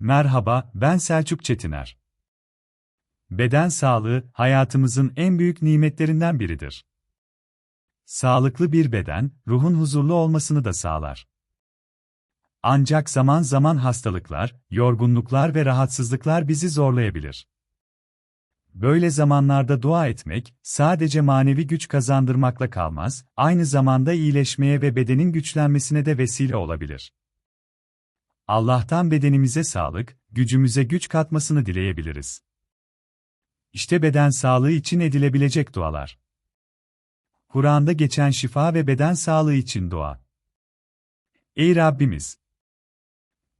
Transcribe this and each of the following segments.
Merhaba, ben Selçuk Çetiner. Beden sağlığı, hayatımızın en büyük nimetlerinden biridir. Sağlıklı bir beden, ruhun huzurlu olmasını da sağlar. Ancak zaman zaman hastalıklar, yorgunluklar ve rahatsızlıklar bizi zorlayabilir. Böyle zamanlarda dua etmek, sadece manevi güç kazandırmakla kalmaz, aynı zamanda iyileşmeye ve bedenin güçlenmesine de vesile olabilir. Allah'tan bedenimize sağlık, gücümüze güç katmasını dileyebiliriz. İşte beden sağlığı için edilebilecek dualar. Kur'an'da geçen şifa ve beden sağlığı için dua. Ey Rabbimiz!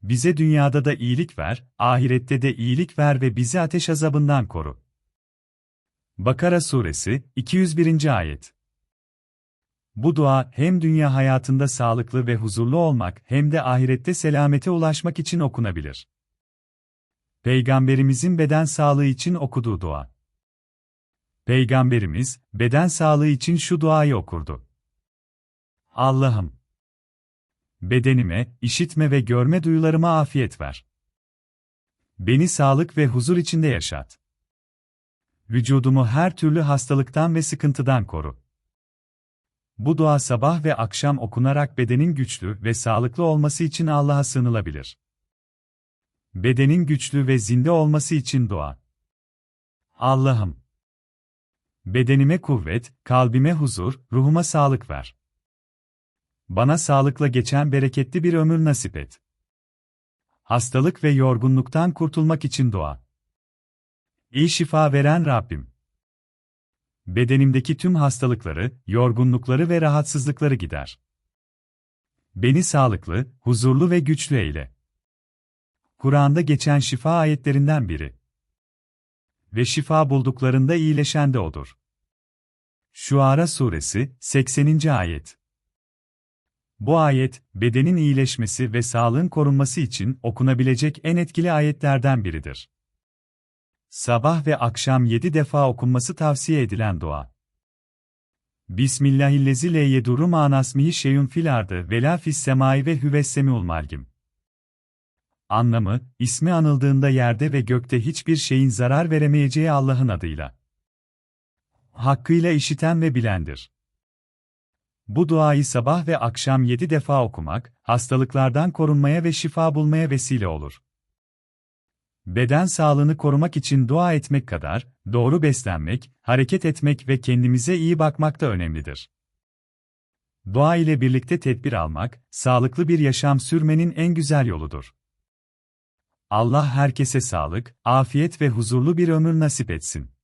Bize dünyada da iyilik ver, ahirette de iyilik ver ve bizi ateş azabından koru. Bakara Suresi 201. Ayet Bu dua hem dünya hayatında sağlıklı ve huzurlu olmak hem de ahirette selamete ulaşmak için okunabilir. Peygamberimizin beden sağlığı için okuduğu dua. Peygamberimiz, beden sağlığı için şu duayı okurdu. Allah'ım! Bedenime, işitme ve görme duyularıma afiyet ver. Beni sağlık ve huzur içinde yaşat. Vücudumu her türlü hastalıktan ve sıkıntıdan koru. Bu dua sabah ve akşam okunarak bedenin güçlü ve sağlıklı olması için Allah'a sığınılabilir. Bedenin güçlü ve zinde olması için dua. Allah'ım! Bedenime kuvvet, kalbime huzur, ruhuma sağlık ver. Bana sağlıkla geçen bereketli bir ömür nasip et. Hastalık ve yorgunluktan kurtulmak için dua. İyi şifa veren Rabbim. Bedenimdeki tüm hastalıkları, yorgunlukları ve rahatsızlıkları gider. Beni sağlıklı, huzurlu ve güçlü eyle. Kur'an'da geçen şifa ayetlerinden biri. Ve şifa bulduklarında iyileşen de odur. Şuara Suresi 80. Ayet Bu ayet, bedenin iyileşmesi ve sağlığın korunması için okunabilecek en etkili ayetlerden biridir. Sabah ve akşam 7 defa okunması tavsiye edilen dua. Bismillahillezi le yeduru manasmihi şeyun fil ardı ve la fis semai ve hüvessemiul malgim. Anlamı, ismi anıldığında yerde ve gökte hiçbir şeyin zarar veremeyeceği Allah'ın adıyla. Hakkıyla işiten ve bilendir. Bu duayı sabah ve akşam yedi defa okumak, hastalıklardan korunmaya ve şifa bulmaya vesile olur. Beden sağlığını korumak için dua etmek kadar, doğru beslenmek, hareket etmek ve kendimize iyi bakmak da önemlidir. Dua ile birlikte tedbir almak, sağlıklı bir yaşam sürmenin en güzel yoludur. Allah herkese sağlık, afiyet ve huzurlu bir ömür nasip etsin.